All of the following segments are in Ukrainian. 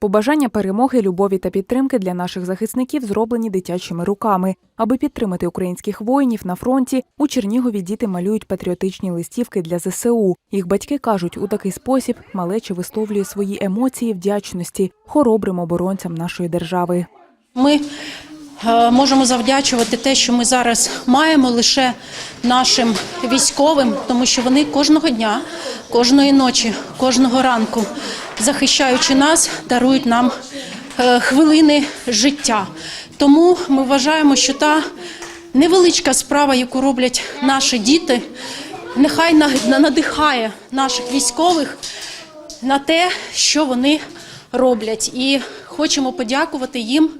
Побажання перемоги, любові та підтримки для наших захисників зроблені дитячими руками. Аби підтримати українських воїнів на фронті, у Чернігові діти малюють патріотичні листівки для ЗСУ. Їх батьки кажуть, у такий спосіб малечі висловлює свої емоції вдячності хоробрим оборонцям нашої держави. Ми можемо завдячувати те, що ми зараз маємо лише нашим військовим, тому що вони кожного дня, кожної ночі, кожного ранку, захищаючи нас, дарують нам е, хвилини життя. Тому ми вважаємо, що та невеличка справа, яку роблять наші діти, нехай на- надихає наших військових на те, що вони роблять. І хочемо подякувати їм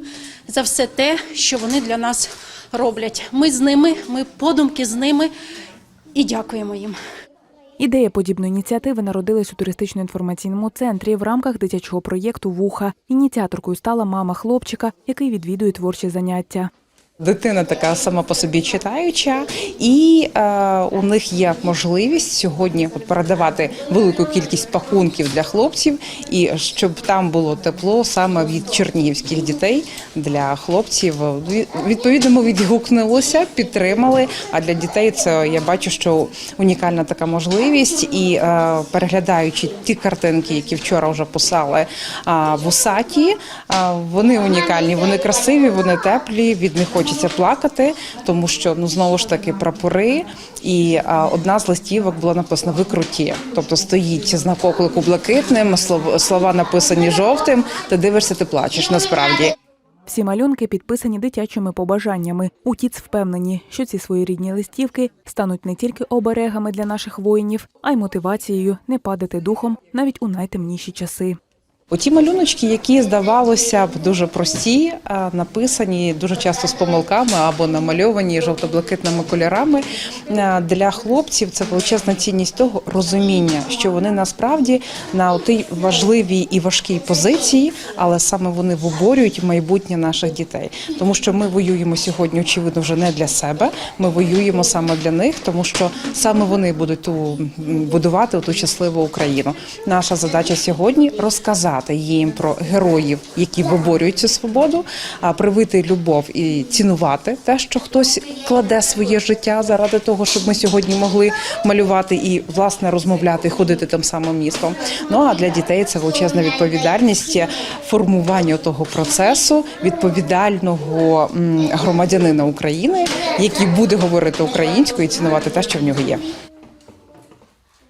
за все те, що вони для нас роблять. Ми з ними, ми подумки з ними і дякуємо їм. Ідея подібної ініціативи народилась у туристично-інформаційному центрі в рамках дитячого проєкту Вуха. Ініціаторкою стала мама хлопчика, який відвідує творчі заняття. Дитина така сама по собі читаюча, і е, у них є можливість сьогодні передавати велику кількість пакунків для хлопців, і щоб там було тепло саме від чернігівських дітей для хлопців. Відповідно, ми відгукнулися, підтримали. А для дітей це я бачу, що унікальна така можливість. І е, переглядаючи ті картинки, які вчора вже писали а, в Усаті, а, вони унікальні, вони красиві, вони теплі. Від них хочеться плакати, тому що ну знову ж таки прапори. І а, одна з листівок була написана Ви круті. Тобто стоїть знак оклику блакитним, слов- слова написані жовтим. Ти дивишся, ти плачеш насправді. Всі малюнки підписані дитячими побажаннями. У ТІЦ впевнені, що ці своєрідні листівки стануть не тільки оберегами для наших воїнів, а й мотивацією не падати духом навіть у найтемніші часи. Оті малюночки, які здавалося б дуже прості, написані дуже часто з помилками або намальовані жовто-блакитними кольорами. Для хлопців це величезна цінність того розуміння, що вони насправді на тій важливій і важкій позиції, але саме вони виборюють майбутнє наших дітей. Тому що ми воюємо сьогодні, очевидно, вже не для себе. Ми воюємо саме для них, тому що саме вони будуть ту будувати ту щасливу Україну. Наша задача сьогодні розказати їм про героїв, які виборюють цю свободу, привити любов і цінувати те, що хтось кладе своє життя заради того, щоб ми сьогодні могли малювати і власне розмовляти, ходити тим самим містом. Ну а для дітей це величезна відповідальність формування того процесу відповідального громадянина України, який буде говорити українською і цінувати те, що в нього є.